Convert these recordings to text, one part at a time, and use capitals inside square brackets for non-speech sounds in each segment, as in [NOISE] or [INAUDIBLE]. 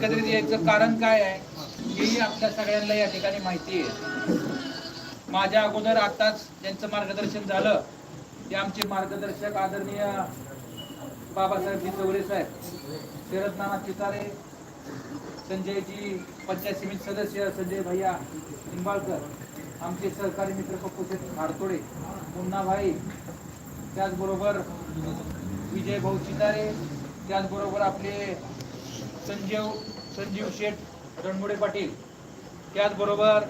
एकत्रित यायचं कारण काय आहे हेही आपल्या सगळ्यांना या ठिकाणी माहिती आहे. माझ्या अगोदर आताच ज्यांचं मार्गदर्शन झालं. ते आमचे मार्गदर्शक आदरणीय बाबासाहेब चौरे साहेब शरद नाना चितारे संजयजी पंचायत समिती सदस्य संजय भैया निंबाळकर आमचे सहकारी मित्र पप्पू शेठ हारतोडे मुन्नाभाई त्याचबरोबर विजय भाऊ चितारे त्याचबरोबर आपले संजीव संजीव शेठ रणमुडे पाटील. त्याचबरोबर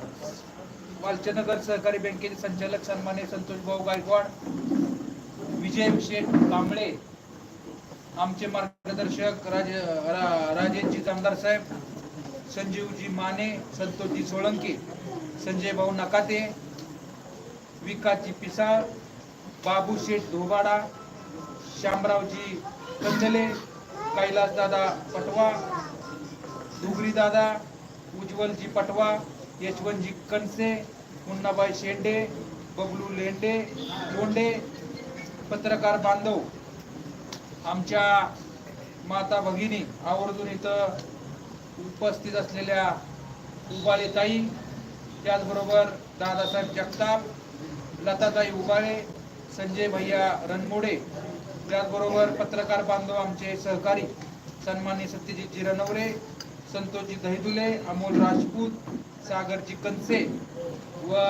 वालचनगर सहकारी बँकेचे संचालक सन्मान्य संतोष भाऊ गायकवाड विजय शेठ कांबळे आमचे मार्गदर्शक राज रा- राजेशजी जामदार साहेब संजीवजी माने संतोषजी सोळंके संजय भाऊ नकाते विकासजी पिसाळ बाबू शेठ धोबाडा श्यामरावजी कंदले कैलासदादा पटवा डुगरी दादा उज्ज्वलजी पटवा यशवंतजी कणसे मुन्नाबाई शेंडे बबलू लेंडे लोंडे पत्रकार बांधव आमच्या माता भगिनी आवर्जून इथं उपस्थित असलेल्या उबाळे ताई त्याचबरोबर दादासाहेब जगताप लताताई उबाळे संजय भैया रणमोडे त्याचबरोबर पत्रकार बांधव आमचे सहकारी सन्मान्य सत्यजित जिरनवरे संतोषजी दहिदुले अमोल राजपूत सागरजी कनसे व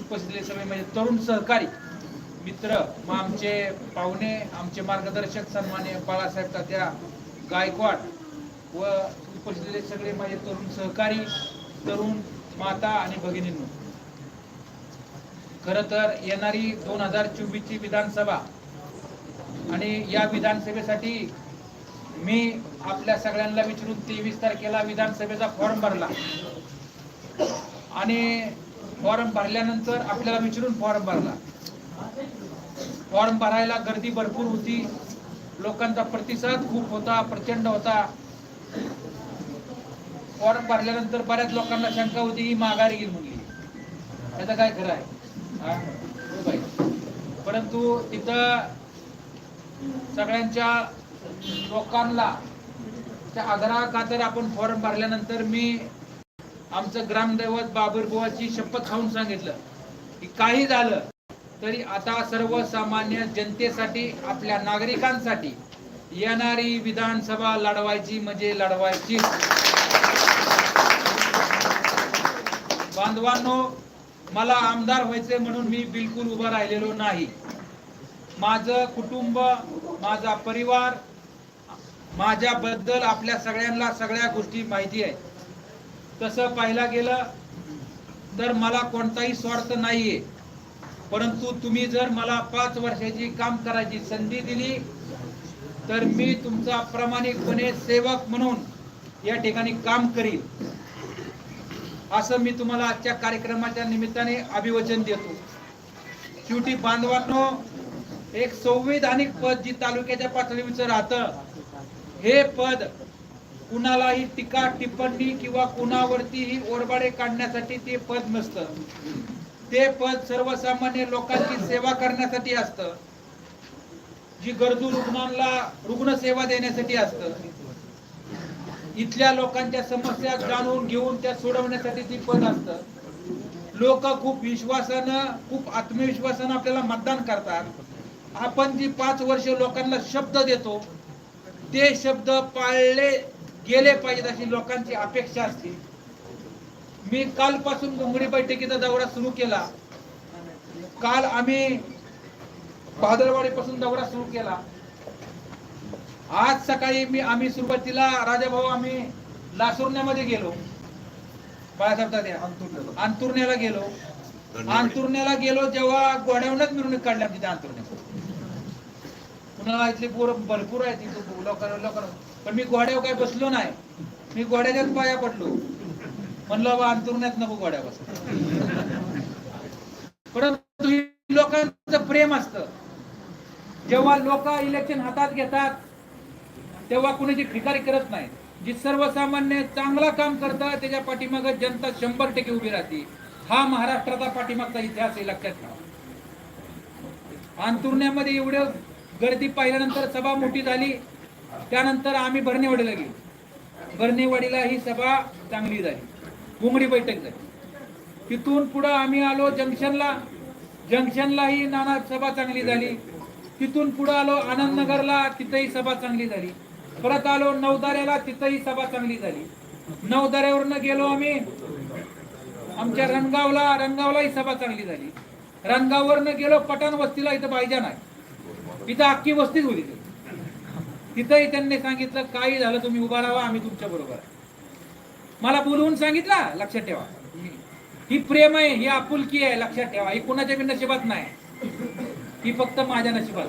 उपस्थितले सगळे म्हणजे तरुण सहकारी मित्र मग आमचे पाहुणे आमचे मार्गदर्शक सन्मान्य बाळासाहेब तात्या गायकवाड व उपस्थितले सगळे माझे तरुण सहकारी तरुण माता आणि भगिनींनो. खर तर येणारी दोन हजार चोवीसची विधानसभा आणि या विधानसभेसाठी मी आपल्या सगळ्यांना विचारून तेवीस तारखेला विधानसभेचा फॉर्म भरला. आणि फॉर्म भरल्यानंतर आपल्याला विचारून फॉर्म भरला. फॉर्म भरायला गर्दी भरपूर होती. लोकांचा प्रतिसाद खूप होता प्रचंड होता. फॉर्म भरल्यानंतर बऱ्याच लोकांना शंका होती ही माघारी गेली म्हणली. त्याचं काय खरं आहे? हो परंतु तिथं सगळ्यांच्या लोकांना. त्या आधारा खातर आपण फॉर्म भरल्यानंतर मी आमचं ग्रामदैवत बाबुरबुवाची शपथ खाऊन सांगितलं. की काही झालं तरी आता सर्वसामान्य जनतेसाठी आपल्या नागरिकांसाठी येणारी विधानसभा लढवायची म्हणजे लढवायची. बांधवांनो मला आमदार व्हायचे म्हणून मी बिलकुल उभा राहिलेलो नाही. माझं कुटुंब माझा परिवार माझ्याबद्दल आपल्या सगळ्यांना सगळ्या गोष्टी माहिती आहे. तसं पाहिलं गेलं तर मला कोणताही स्वार्थ नाहीये. परंतु तुम्ही जर मला पाच वर्षाची काम करायची संधी दिली तर मी तुमचा प्रामाणिकपणे सेवक म्हणून या ठिकाणी काम करीन. असं मी तुम्हाला आजच्या कार्यक्रमाच्या निमित्ताने अभिवचन देतो. शेवटी बांधवांनो एक संविधानिक पद जी तालुक्याच्या पातळीवरचं राहतं हे पद कुणालाही टीका टिप्पणी किंवा कुणावरतीही ओरबाडे काढण्यासाठी ते पद नसतं. ते पद सर्वसामान्य लोकांची सेवा करण्यासाठी असतं. जी गरजू रुग्णांना रुग्ण सेवा देण्यासाठी असतं. इथल्या लोकांच्या समस्या जाणून घेऊन त्या सोडवण्यासाठी ती पद असतं. लोक खूप विश्वासानं खूप आत्मविश्वासानं आपल्याला मतदान करतात. आपण जी पाच वर्ष लोकांना शब्द देतो ते शब्द पाळले गेले पाहिजेत अशी लोकांची अपेक्षा असते. मी कालपासून घुंगडी बैठकीचा दौरा सुरू केला. काल आम्ही भादरवाडी पासून दौरा सुरू केला. आज सकाळी मी आम्ही सुरुवातीला राजाभाऊ आम्ही लासुरण्यामध्ये गेलो. बाळासाहेब अंतुर्ण्याला गेलो. अंतुर्ण्याला गेलो जेव्हा गोड्यावरच मिरवणूक काढल्या तिथे अंतुर्ण्यात कुणाला इथले भरपूर आहेत तिथं लोकांना लोकांना. पण मी गोड्यावर काय बसलो नाही. मी गोड्याच्याच पाया पडलो. म्हणलं बा अंतुरण्यात नको गोड्या बस. परंतु लोकांचं प्रेम असतं. जेव्हा लोक इलेक्शन हातात घेतात तेव्हा कुणीची ठिकाणी करत नाही. जी सर्वसामान्य चांगला काम करतात त्याच्या पाठीमाग जनता शंभर टक्के उभी राहते. हा महाराष्ट्राचा पाठीमागचा इतिहास आहे लक्षात ठेवा. अंतुरण्यामध्ये एवढं गर्दी पाहिल्यानंतर सभा मोठी झाली. त्यानंतर आम्ही भरणेवाडीला गेलो. भरणेवाडीला ही सभा चांगली झाली. घुंगडी बैठक झाली. तिथून पुढं आम्ही आलो जंक्शनला. जंक्शनला ही नाना सभा चांगली झाली. तिथून पुढं आलो आनंदनगरला तिथंही सभा चांगली झाली. परत आलो नवदाऱ्याला तिथंही सभा चांगली झाली. नवदाऱ्यावरनं गेलो आम्ही. आमच्या रणगावला रणगावलाही सभा चांगली झाली. रणगाववरनं गेलो पठाण वस्तीला इथं पाहिजे नाही तिथं अख्खी वस्तीच होती ती. तिथंही त्यांनी सांगितलं काही झालं तुम्ही उभा राहा आम्ही तुमच्या बरोबर मला बोलवून सांगितलं लक्षात ठेवा. ही प्रेम आहे ही आपुलकी आहे लक्षात ठेवा. ही कुणाच्या बी नशिबात नाही. ही फक्त माझ्या नशिबात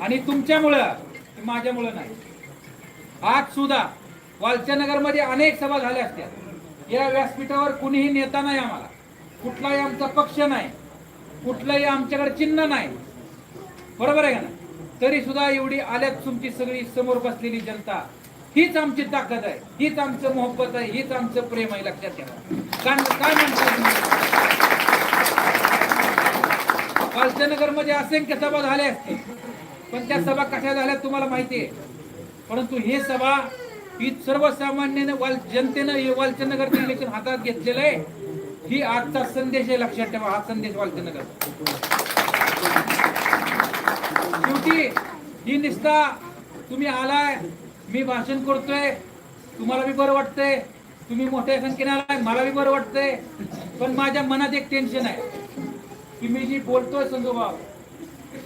आणि तुमच्यामुळं माझ्यामुळं नाही. आज सुद्धा वालच्यानगरमध्ये अनेक सभा झाल्या असत्या. या व्यासपीठावर कुणीही नेता नाही आम्हाला. कुठलाही आमचा पक्ष नाही. कुठलंही आमच्याकडे चिन्ह नाही. बरोबर आहे का ना तरी सुद्धा एवढी आल्यात तुमची सगळी समोर बसलेली जनता. हीच आमची ताकद आहे. हीच आमचं मोहब्बत आहे. हीच आमचं प्रेम आहे लक्षात ठेवा. काय काय म्हणतात मध्ये असंख्य सभा झाल्या असतील. पण त्या सभा कशा झाल्या तुम्हाला माहिती आहे? परंतु हे सभा ही सर्वसामान्याने वाल जनतेनं हे वालचंदनगरचं इलेक्शन हातात घेतलेलं आहे. ही आजचा संदेश आहे लक्षात ठेवा. हा संदेश वालचंदनगर ही निष्ठा तुम्ही आलाय मी भाषण करतोय तुम्हाला बी बरं वाटतंय तुम्ही मोठ्या संख्येने आलाय मला बी बरं वाटतंय पण माझ्या मनात एक टेन्शन आहे की मी जी बोलतोय संजोबाव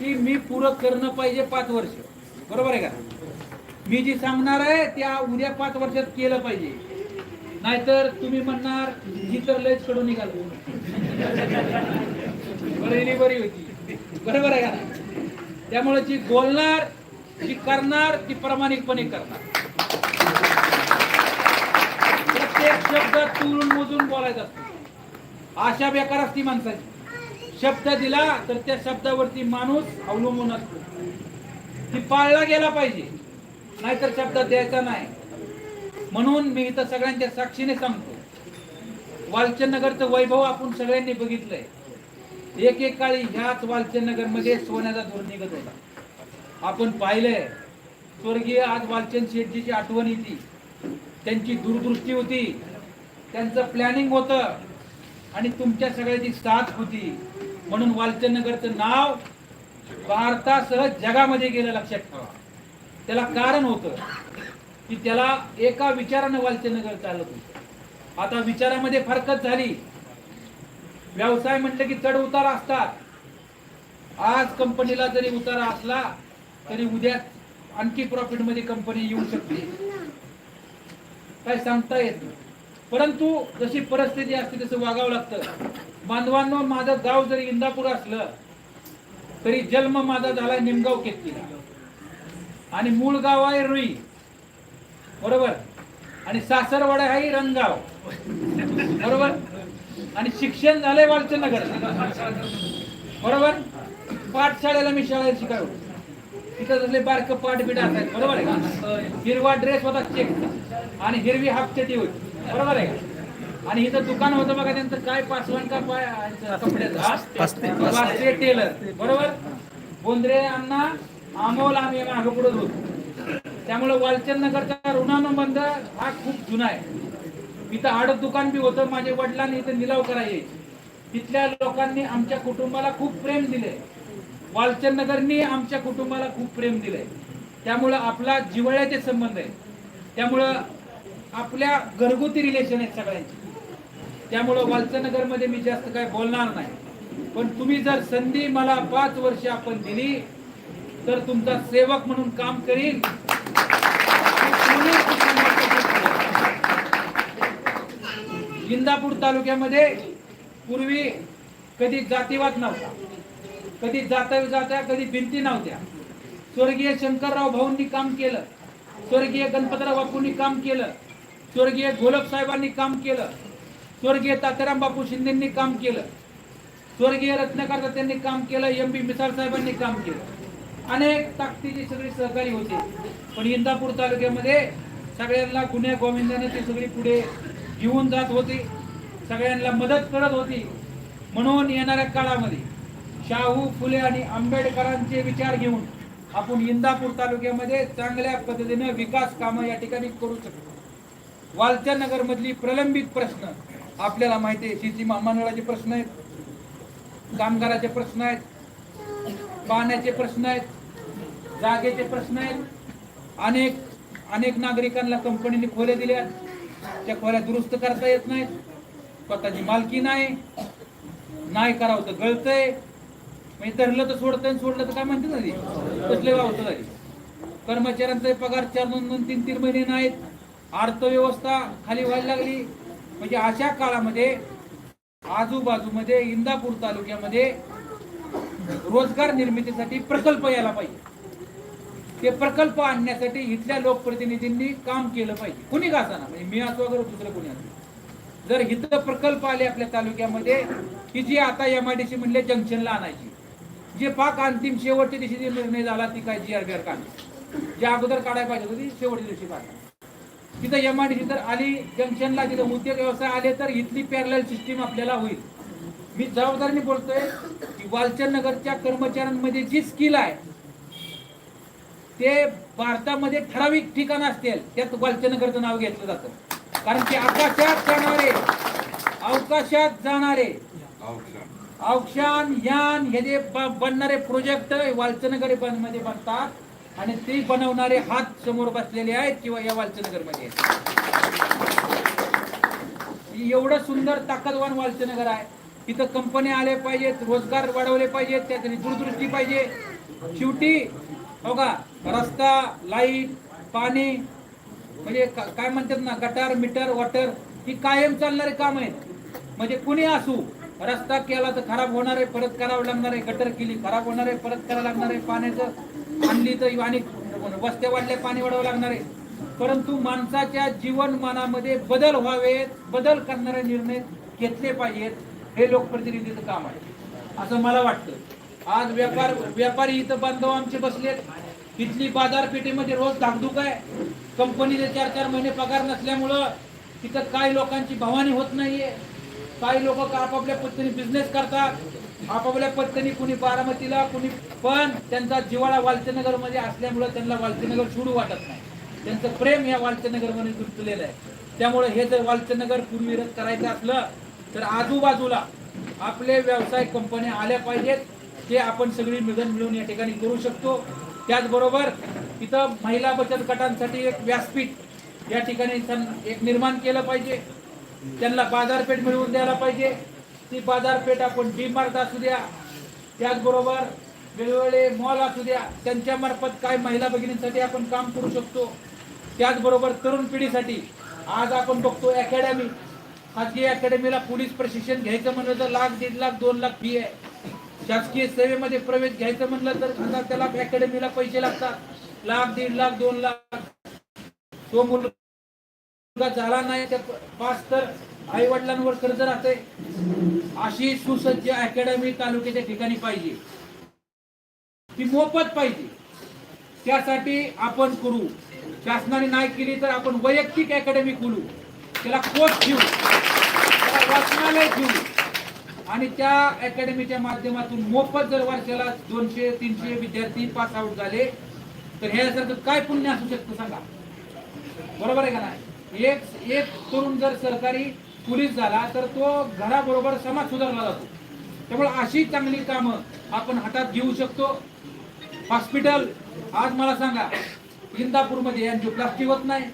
ती मी पुरं करणं पाहिजे पाच वर्ष. बरोबर आहे का? मी जी सांगणार आहे त्या उद्या पाच वर्षात केलं पाहिजे. नाहीतर तुम्ही म्हणणार ही तर लयच कडून निघाल. [LAUGHS] बरेली बरी होती. बरोबर आहे का? त्यामुळे जी बोलणार जी करणार ती प्रामाणिकपणे करणार. प्रत्येक शब्द तुरून मोजून बोलायचा असतो. आशा बेकार असती माणसाची. शब्द दिला तर त्या शब्दावरती माणूस अवलंबून असतो. ती पाळला गेला पाहिजे. नाहीतर शब्द द्यायचा नाही. म्हणून मी इथं सगळ्यांच्या साक्षीने सांगतो. वालचंदनगरचं वैभव आपण सगळ्यांनी बघितलंय. एक एक काळी ह्याच वालचंदनगरमध्ये सोन्याचा धूर निघत होता आपण पाहिलंय स्वर्गीय आज वालचंद शेठजीची आठवण येते. त्यांची दूरदृष्टी होती. त्यांचं प्लॅनिंग होतं. आणि तुमच्या सगळ्याची साथ होती. म्हणून वालचंदनगरचं नाव भारतासह जगामध्ये गेलं लक्षात ठेवा. त्याला कारण होतं की त्याला एका विचारानं वालचंदनगर चालत होतं. आता विचारामध्ये फरकत झाली. व्यवसाय म्हटलं की चढ उतार असतात. आज कंपनीला जरी उतारा असला तरी उद्या आणखी प्रॉफिटमध्ये कंपनी येऊ शकते. काय सांगता येत नाही. परंतु जशी परिस्थिती असते तसं वागावं लागतं. बांधवांनो माझं गाव जरी इंदापूर असलं तरी जन्म माझा झाला निमगाव केतकीला आणि मूळ गाव आहे रुई. बरोबर? आणि सासरवाडा आहे रंगाव बरोबर? आणि शिक्षण झालंय वालचंदनगर बरोबर? पाठशाळेला मी शाळेत शिकायलो तिथं तसले बारक पाठ बिट असायचं. बरोबर आहे का? हिरवा ड्रेस होता चेक आणि हिरवी हाफ चटी होती. बरोबर आहे का? आणि इथं दुकान होतं बघा त्यांचं काय पासवान का पाय कपड्याचं. टेलर बरोबर? बोंद्रे अण्णा अमोल आम्ही मागं पुढे होतो. त्यामुळे वालचंद नगरचा ऋणानुबंध हा खूप जुना आहे. इथं आडत दुकान बी होतं माझ्या वडिलांनी इथं निलाव करायचे तिथल्या लोकांनी आमच्या कुटुंबाला खूप प्रेम दिले. वालचंद नगरनी आमच्या कुटुंबाला खूप प्रेम दिले. त्यामुळं आपला जिव्हाळ्याचे संबंध आहे त्यामुळं आपल्या घरगुती रिलेशन आहेत सगळ्यांची. त्यामुळं वालचनगरमध्ये मी जास्त काय बोलणार नाही. पण तुम्ही जर संधी मला पाच वर्ष आपण दिली तर तुमचा सेवक म्हणून काम करीन. इंदापूर तालुक्यामध्ये पूर्वी कधी जातीवाद नव्हता. कधी जाता जात्या कधी भिंती नव्हत्या. स्वर्गीय शंकरराव भाऊंनी काम केलं. स्वर्गीय गणपतराव बापूंनी काम केलं. स्वर्गीय गोलप साहेबांनी काम केलं. स्वर्गीय तात्याराम बापू शिंदेंनी काम केलं. स्वर्गीय रत्नाकर त्यांनी काम केलं. एम बी मिसाळ साहेबांनी काम केलं. अनेक ताकदीची सगळी सहकारी होते. पण इंदापूर तालुक्यामध्ये सगळ्यांना गुन्हे गोविंदाने ते सगळी पुढे घेऊन जात होती सगळ्यांना मदत करत होती. म्हणून येणाऱ्या काळामध्ये शाहू फुले आणि आंबेडकरांचे विचार घेऊन आपण इंदापूर तालुक्यामध्ये चांगल्या पद्धतीने विकास कामं या ठिकाणी करू शकतो. वालच्या नगरमधली प्रलंबित प्रश्न आपल्याला माहिती आहे शेती महामंडळाचे प्रश्न आहेत कामगाराचे प्रश्न आहेत पाण्याचे प्रश्न आहेत जागेचे प्रश्न आहेत. अनेक अनेक नागरिकांना कंपनीने खोल्या दिल्या त्या खोऱ्या दुरुस्त करता येत नाहीत. स्वतःची मालकी नाही. नाही करावं तर गळतंय. म्हणजे धरलं तर सोडतंय आणि सोडलं तर काय म्हणते ना कसले वावतं झाली कर्मचाऱ्यांचे पगार चार दोन दोन तीन तीन महिने नाहीत. अर्थव्यवस्था खाली व्हायला लागली. म्हणजे अशा काळामध्ये आजूबाजूमध्ये इंदापूर तालुक्यामध्ये रोजगार निर्मितीसाठी प्रकल्प यायला पाहिजे. ते प्रकल्प आणण्यासाठी इथल्या लोकप्रतिनिधींनी काम केलं पाहिजे. कुणी का असताना म्हणजे मी असो वगैरे दुसरं कोणी असो. जर इथं प्रकल्प आले आपल्या तालुक्यामध्ये की जी आता एम आय डी सी म्हणले जंक्शनला आणायची. जे पाक अंतिम शेवटच्या दिवशी जे निर्णय झाला ती काय जी आर बी आर काढली जे अगोदर काढायला पाहिजे होती शेवटच्या दिवशी काढली तिथं एम आय डी सी तर आली जंक्शनला तिथं उद्योग व्यवसाय आले तर इथली पॅरल सिस्टीम आपल्याला होईल. मी जबाबदारीने बोलतोय की वालचंद नगरच्या कर्मचाऱ्यांमध्ये जी स्किल आहे ते भारतामध्ये ठराविक ठिकाण असतील त्यात वालचंदनगरचं नाव घेतलं जातं. कारण की आकाशात जाणारे अवकाशात जाणारे अवक्षान यान हे जे बनणारे प्रोजेक्ट वालचनगरमध्ये बनतात. आणि ते बनवणारे हात समोर बसलेले आहेत किंवा या वालचनगरमध्ये एवढं सुंदर ताकदवान वालचनगर आहे. तिथं कंपन्या आल्या पाहिजेत रोजगार वाढवले पाहिजेत त्यातली दूरदृष्टी पाहिजे. शेवटी हो का? रस्ता लाइट पाणी म्हणजे काय म्हणतात ना गटार मीटर वॉटर ही कायम चालणारे काम आहेत. म्हणजे कुणी असू रस्ता केला तर खराब होणार आहे परत करावं लागणार आहे गटर केली खराब होणार आहे परत करावं लागणार आहे पाण्याचं आणली तर आणि वस्त्या वाढल्या पाणी वाढवावं लागणार आहे. परंतु माणसाच्या जीवनमानामध्ये बदल व्हावेत बदल करणारे निर्णय घेतले पाहिजेत हे लोकप्रतिनिधीचं काम आहे. असं मला वाटतं. आज व्यापार व्यापारी इथं बांधव आमचे बसलेत. तिथली बाजारपेठेमध्ये रोज धाकधूक आहे. कंपनीचे चार चार महिने पगार नसल्यामुळं तिथं काही लोकांची भवानी होत नाहीये. काही लोक आपापल्या पद्धतीने बिझनेस करतात. आपापल्या पद्धतीने कुणी बारामतीला कुणी पण त्यांचा जिवाळा वालचनगरमध्ये असल्यामुळं त्यांना वालचनगर सोडू वाटत नाही. त्यांचं प्रेम या वालचनगरमध्ये गुंतलेलं आहे. त्यामुळे हे जर वालचनगर पूर्वीरत करायचं असलं तर आजूबाजूला आपले व्यवसाय कंपन्या आल्या पाहिजेत. ते आपण सगळी मिळून मिळून या ठिकाणी करू शकतो. त्याचबरोबर इथं महिला बचत गटांसाठी एक व्यासपीठ या ठिकाणी एक निर्माण केलं पाहिजे. त्यांना बाजारपेठ मिळवून द्यायला पाहिजे. ती बाजारपेठ आपण डी मार्ट असू द्या त्याचबरोबर वेगवेगळे मॉल असू द्या त्यांच्यामार्फत काय महिला भगिनींसाठी आपण काम करू शकतो. त्याचबरोबर तरुण पिढीसाठी आज आपण बघतो अकॅडमी खाजगी अकॅडमीला पोलीस प्रशिक्षण घ्यायचं म्हणलं तर लाख दीड लाख दोन लाख फी आहे. शासकीय सेवेमध्ये प्रवेश घ्यायचं म्हणलं तर आता त्याला अकॅडमीला पैसे लागतात. लाख दीड लाख दोन लाख. तो मुलगा झाला नाही तर पास तर आई वडिलांवर कर्ज राहते अशी सुसज्ज अकॅडमी तालुक्याच्या ठिकाणी पाहिजे. ती मोफत पाहिजे. त्यासाठी आपण करू. शासनाने नाही केली तर आपण वैयक्तिक अकॅडमी खोलू. त्याला कोच ठेवू त्याला वाचनालय ठेवू आणि त्या अकॅडमीच्या माध्यमातून मोफत जर वर्षाला दोनशे तीनशे विद्यार्थी पास आउट झाले तर ह्यासारखं काय पुण्य असू शकतं सांगा? बरोबर आहे का नाही? एक एक तरुण जर सरकारी पोलीस झाला तर तो घराबरोबर समाज सुधारला जातो. त्यामुळे अशी चांगली कामं आपण हातात घेऊ शकतो. हॉस्पिटल आज मला सांगा इंदापूरमध्ये अँजिओप्लास्टी होत नाही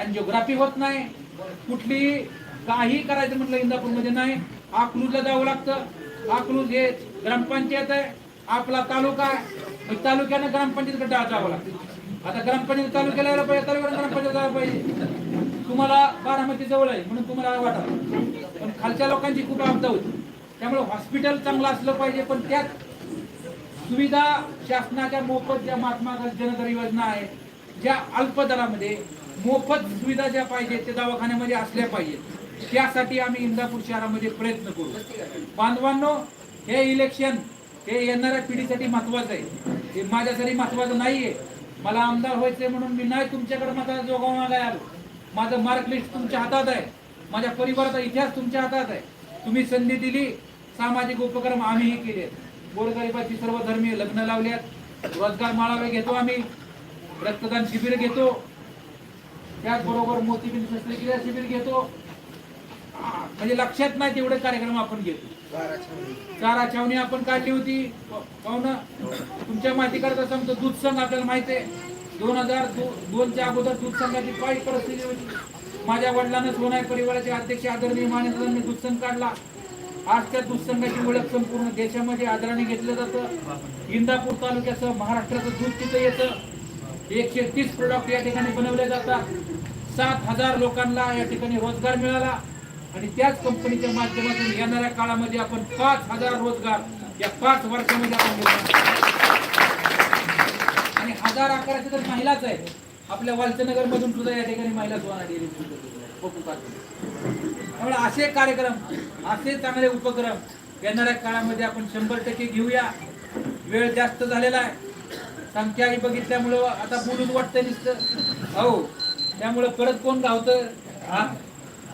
अँजिओग्राफी होत नाही कुठली काही करायचं म्हटलं इंदापूरमध्ये नाही. अकलूजला जावं लागतं. अकलूज हे ग्रामपंचायत आहे. आपला तालुका आहे. तालुक्यानं ग्रामपंचायतकडे जावं लागतं. आता ग्रामपंचायत तालुक्याला यायला पाहिजे तालुक्याला ग्रामपंचायत जायला पाहिजे. तुम्हाला बारामती जवळ आहे म्हणून तुम्हाला वाटत पण खालच्या लोकांची खूप आपदा होती. त्यामुळे हॉस्पिटल चांगलं असलं पाहिजे पण त्यात सुविधा शासनाच्या मोफत ज्या महात्मा गांधी जनधर योजना आहे ज्या अल्प दरामध्ये मोफत सुविधा ज्या पाहिजेत त्या दवाखान्यामध्ये असल्या पाहिजेत त्यासाठी आम्ही इंदापूर शहरामध्ये प्रयत्न करू. बांधवांनो हे इलेक्शन हे येणाऱ्या पिढीसाठी महत्वाचं आहे. हे माझ्यासाठी महत्वाचं नाहीये. मला आमदार व्हायचंय म्हणून मी नाही तुमच्याकडे माझा जोगा आलो. माझं मार्क लिस्ट तुमच्या हातात आहे. माझ्या परिवाराचा इतिहास तुमच्या हातात आहे. तुम्ही संधी दिली सामाजिक उपक्रम आम्हीही केले. गोरगरिबाची सर्व धर्मीय लग्न लावल्यात. रोजगार माळावे घेतो आम्ही. रक्तदान शिबिर घेतो. त्याचबरोबर मोतीबिंद शस्त्रक्रिया शिबिर घेतो. म्हणजे लक्षात नाही तेवढे कार्यक्रम आपण घेतो. चारा छावणी आपण काढली होती. हो पाहून तुमच्या माहिती करता सांगतो दूध संघ आपल्याला माहिती आहे. दोन हजार दोनच्या अगोदर दूध संघाची काय परिस्थिती होती. माझ्या वडिलांना सोनाई परिवाराचे अध्यक्ष आदरणीय मान्यतांनी दूध संघ काढला. आज त्या दूध संघाची ओळख संपूर्ण देशामध्ये आदराने घेतलं जातं. इंदापूर तालुक्याचं महाराष्ट्राचं दूध तिथं येतं. एकशे तीस प्रोडक्ट या ठिकाणी बनवले जातात. सात हजार लोकांना या ठिकाणी रोजगार मिळाला. आणि त्याच कंपनीच्या माध्यमातून येणाऱ्या काळामध्ये आपण पाच हजार रोजगार या पाच वर्षामध्ये आपण आणि हजार अकराशे तर महिलाच आहे आपल्या वालचनगर मधून सुद्धा या ठिकाणी महिला त्यामुळे असे कार्यक्रम असे चांगले उपक्रम येणाऱ्या काळामध्ये आपण शंभर टक्के घेऊया. वेळ जास्त झालेला आहे. संख्याही बघितल्यामुळं आता बोलून वाटतं नुसतं. हो त्यामुळं परत कोण गावतं? हा?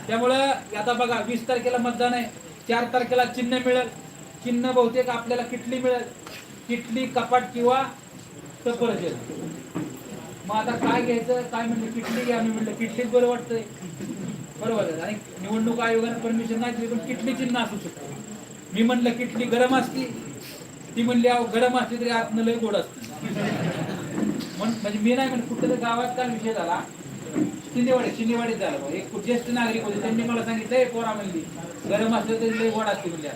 त्यामुळं आता बघा वीस तारखेला मतदान आहे. चार तारखेला चिन्ह मिळेल. चिन्ह बहुतेक आपल्याला किटली मिळेल. किटली कपाट किंवा सफरजन मग आता काय घ्यायचं? काय म्हणलं? किटली घ्या मी म्हणलं. किटलीच बरं वाटतंय. बरोबर आहे. आणि निवडणूक आयोगाने परमिशन नाही दिली पण किटली चिन्ह असू शकतं. मी म्हणलं किटली गरम असती. ती म्हणली अहो गरम असली तरी आतनं लय गोड असते. म्हणजे मी नाही म्हणलं कुठं गावात काल विषय झाला. शिंदेवाडी शिंदेवाडीत झालं एक ज्येष्ठ नागरिक होते त्यांनी मला सांगितलं "ए, पोरा म्हणली गरम असलं तरी लय गोड असते म्हणजे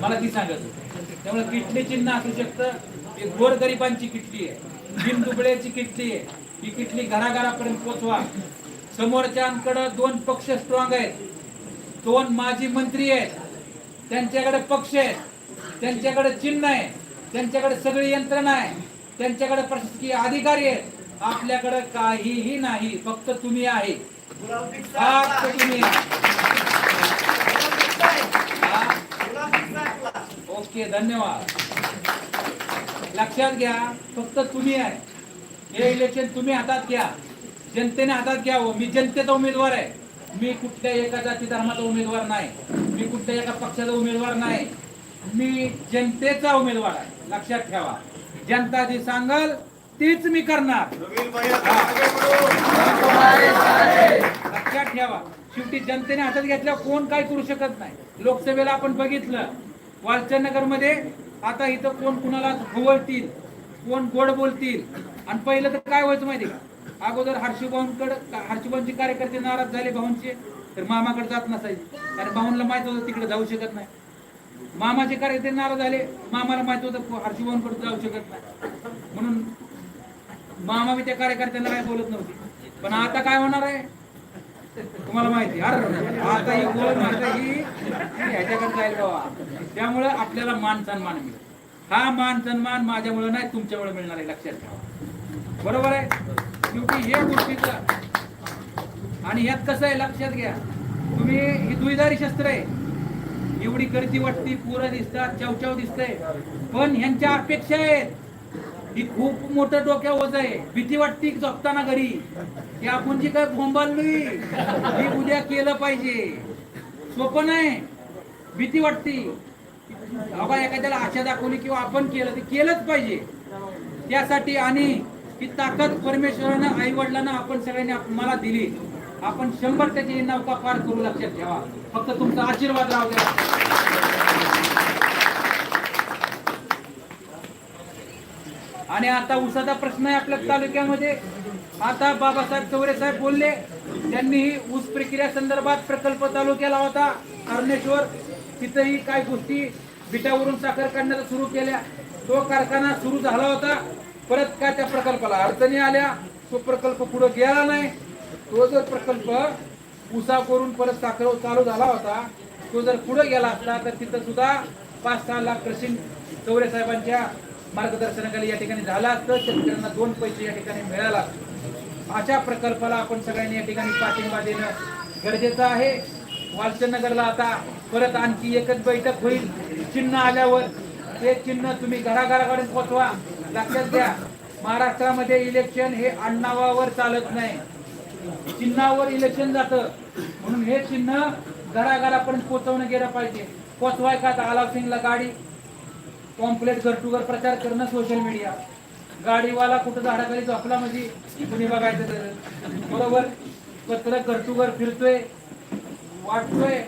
मला ती सांगत होती. त्यामुळे किटली चिन्ह असू शकतं. एक गोर गरिबांची किटली आहे. बिन दुबळ्याची किटली आहे. ही किटली घराघरापर्यंत पोचवा. समोरच्याकडं दोन पक्ष स्ट्रॉंग आहेत. दोन माजी मंत्री आहेत. त्यांच्याकडे पक्ष आहेत. त्यांच्याकडे चिन्ह आहे. त्यांच्याकडे सगळी यंत्रणा आहे. त्यांच्याकडे प्रशासकीय अधिकारी आहेत. आपल्याकडे काहीही नाही फक्त तुम्ही आहे. फक्त तुम्ही आहे? ओके धन्यवाद. लक्षात घ्या फक्त तुम्ही आहे. हे इलेक्शन तुम्ही हातात घ्या. जनतेने हातात घ्यावं. मी जनतेचा उमेदवार आहे. मी कुठल्या एका जाती धर्माचा उमेदवार नाही. मी कुठल्या एका पक्षाचा उमेदवार नाही. मी जनतेचा उमेदवार आहे. लक्षात ठेवा. जनता जी सांगल तीच मी करणार. लक्षात ठेवा. शेवटी जनतेने हातात घेतल्यावर कोण काय करू शकत नाही. लोकसभेला आपण बघितलं. वालचंदनगरमध्ये आता इथं कोण कुणाला भोवळतील कोण गोड बोलतील? आणि पहिलं तर काय व्हायचं माहिती का? अगोदर हर्षभाऊंकडे हर्षभाऊंचे कार्यकर्ते नाराज झाले भाऊंचे. तर मामाकडे जात नसायचे. कारण भाऊंला माहीत होतं तिकडे जाऊ शकत नाही. मामाचे कार्यकर्ते नाराज झाले. मामाला माहीत होतं हर्षभाऊंकडे जाऊ शकत नाही. म्हणून मामा मी त्या कार्यकर्त्यांना काय बोलत नव्हती. पण आता काय होणार आहे? तुम्हाला माहिती अरे आता ही बोल ही ह्याच्याकडे जाईल बाबा. त्यामुळे आपल्याला मान सन्मान मिळेल. हा मान सन्मान माझ्यामुळे नाही तुमच्यामुळे मिळणार आहे. लक्षात ठेवा. बरोबर आहे? शेवटी हे गोष्टीचं आणि ह्यात कसं आहे लक्षात घ्या. तुम्ही ही दुईदारी शस्त्र आहे. एवढी गर्दी वाटती पुरं दिसतात चवचव दिसतंय. पण ह्यांच्या अपेक्षा आहेत. ही खूप मोठं डोक्या ओझ आहे. भीती वाटती झोपताना घरी. की आपण जी काय बोंबाललोय हे उद्या केलं पाहिजे. सोपं नाही. भीती वाटती. बाबा एखाद्याला आशा दाखवली किंवा आपण केलं ते केलंच पाहिजे. त्यासाठी आणि ही ताकद परमेश्वरानं आई वडिलांना आपण सगळ्यांनी मला दिली. आपण शंभर टक्के नौका पार करू लक्षात ठेवा. फक्त तुमचा आशीर्वाद राहू द्या. आणि आता उसाचा प्रश्न आहे आपल्या तालुक्यामध्ये. आता बाबासाहेब चौरे साहेब बोलले त्यांनी ऊस प्रक्रिया संदर्भात प्रकल्प चालू केला होता. कर्णेश्वर तिथेही काही गोष्टी बिटावरून साखर काढण्याचा सुरू केल्या. तो कारखाना सुरू झाला होता. परत काय त्या प्रकल्पाला अडचणी आल्या? तो प्रकल्प पुढे गेला नाही. तो जर प्रकल्प उसा करून परत साखर चालू झाला होता तो जर पुढे गेला असता तर तिथं सुद्धा पाच सहा लाख कृषी चौरे साहेबांच्या मार्गदर्शनाखाली या ठिकाणी झाला असतं. शेतकऱ्यांना दोन पैसे या ठिकाणी मिळाला असतं. अशा प्रकल्पाला आपण सगळ्यांनी या ठिकाणी पाठिंबा देणं गरजेचं आहे. वालचंदनगरला आता परत आणखी एकच बैठक होईल. चिन्ह आल्यावर ते चिन्ह तुम्ही घराघराकडे पोचवा. लक्षात घ्या महाराष्ट्रामध्ये इलेक्शन हे आडनावावर चालत नाही. चिन्हावर इलेक्शन जातं. म्हणून हे चिन्ह घराघरापर्यंत पोचवणं गेलं पाहिजे. पोचवाय का आता आलाव सिंगला गाडी. कॉम्प्लेट घर टू घर प्रचार करणं सोशल मीडिया गाडीवाला कुठं झाडाखाली झोपला म्हणजे कुणी बघायचं तर. बरोबर? पत्र घर फिरतोय वाटतोय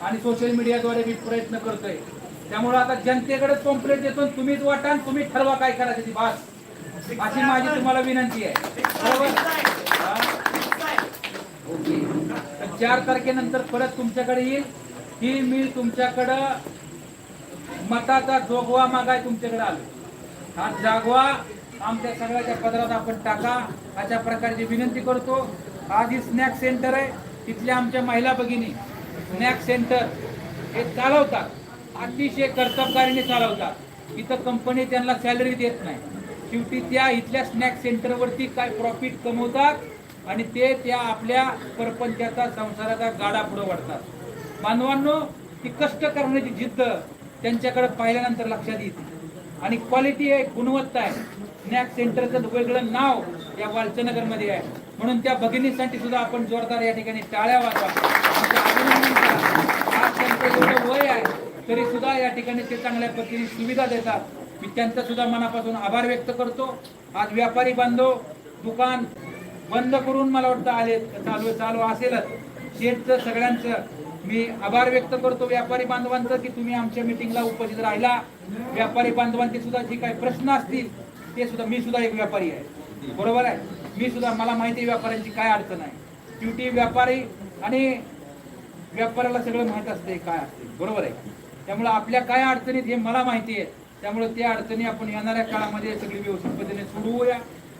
आणि सोशल मीडियाद्वारे मी प्रयत्न करतोय. त्यामुळे आता जनतेकडे कॉम्प्लेट देतो तुम्हीच वाटा आणि तुम्ही ठरवा काय करायचं ती बास. अशी माझी तुम्हाला विनंती आहे. बरोबर? ओके. चार तारखेनंतर परत तुमच्याकडे येईल. की मी तुमच्याकडं मताचा जोगवा मागाय तुमच्याकडे आलो. हा जागवा आमच्या सगळ्याच्या पदरात आपण टाका. अशा प्रकारची विनंती करतो. आज ही स्नॅक सेंटर आहे. तिथल्या आमच्या महिला भगिनी स्नॅक सेंटर हे चालवतात. अतिशय कर्तबगारीने चालवतात. इथं कंपनी त्यांना सॅलरी देत नाही. शेवटी त्या इथल्या स्नॅक सेंटरवरती काय प्रॉफिट कमवतात आणि ते त्या आपल्या परपंचाचा संसाराचा गाडा पुढं वाढतात. मानवांनो ती कष्ट करण्याची जिद्द त्यांच्याकडे पाहिल्यानंतर लक्षात येते. आणि क्वालिटी आहे गुणवत्ता आहे. स्नॅक सेंटरचं वेगळं नाव या वालचनगरमध्ये आहे. म्हणून त्या भगिनीसाठी सुद्धा आपण जोरदार या ठिकाणी टाळ्या वाजवा. अभिनंदन करा. आज त्यांचं एवढं वय आहे तरी सुद्धा या ठिकाणी ते चांगल्या पद्धतीने सुविधा देतात. मी त्यांचा सुद्धा मनापासून आभार व्यक्त करतो. आज व्यापारी बांधव दुकान बंद करून मला वाटतं आले चालू चालू असेलच. शेतचं सगळ्यांचं. मी आभार व्यक्त करतो व्यापारी बांधवांचं की तुम्ही आमच्या मिटिंगला उपस्थित राहिला. व्यापारी बांधवांचे सुद्धा जे काही प्रश्न असतील ते सुद्धा मी सुद्धा एक व्यापारी आहे. बरोबर आहे? मी सुद्धा मला माहिती आहे व्यापाऱ्यांची काय अडचण आहे. शेवटी व्यापारी आणि व्यापाऱ्याला सगळं माहीत असते काय असते बरोबर आहे? त्यामुळे आपल्या काय अडचणीत हे मला माहिती आहे. त्यामुळे त्या अडचणी आपण येणाऱ्या काळामध्ये सगळी व्यवस्थित पद्धतीने सोडवूया.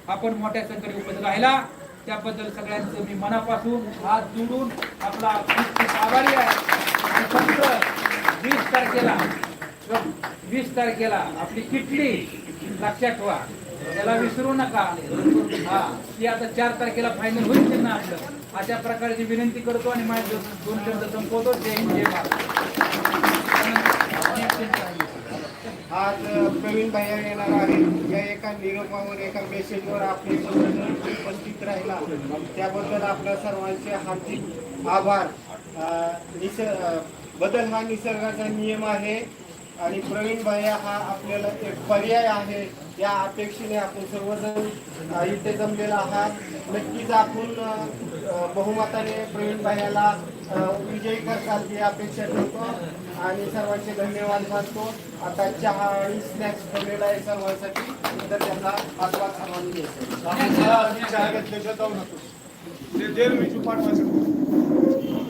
आपण मोठ्या संख्येने उपस्थित राहिला. त्याबद्दल सगळ्यांचं मी मनापासून हात जोडून आपला खूप खूप आभारी आहे. फक्त वीस तारखेला वीस तारखेला आपली किटली लक्षात ठेवा. त्याला विसरू नका. हा ती आता चार तारखेला फायनल होईल त्यांना आपलं. अशा प्रकारची विनंती करतो आणि माझ्या दोन शब्द संपवतो. जय हिंद जय महाराज आज प्रवीण भैया येणार आहेत या एका निरोपावर एका मेसेजवर आपले उपस्थित राहिला. त्याबद्दल आपल्या सर्वांचे हार्दिक आभार. निसर्ग बदल हा निसर्गाचा नियम आहे. आणि प्रवीण भैया हा आपल्याला एक पर्याय आहे. या अपेक्षेने आपण सर्वजण इथे जमलेला आहात. नक्कीच आपण बहुमताने प्रवीण भैयाला विजयी करताल ही अपेक्षा ठेवतो. आणि सर्वांचे धन्यवाद मानतो. आता चहा आणि स्नॅक्स ठेवलेला आहे सर्वांसाठी. तर त्याचा आस्वाद सर्वांनी घ्यायचं चहा घेतल्याशिवाय जाऊ नको. ते जेल मी पाठवायचं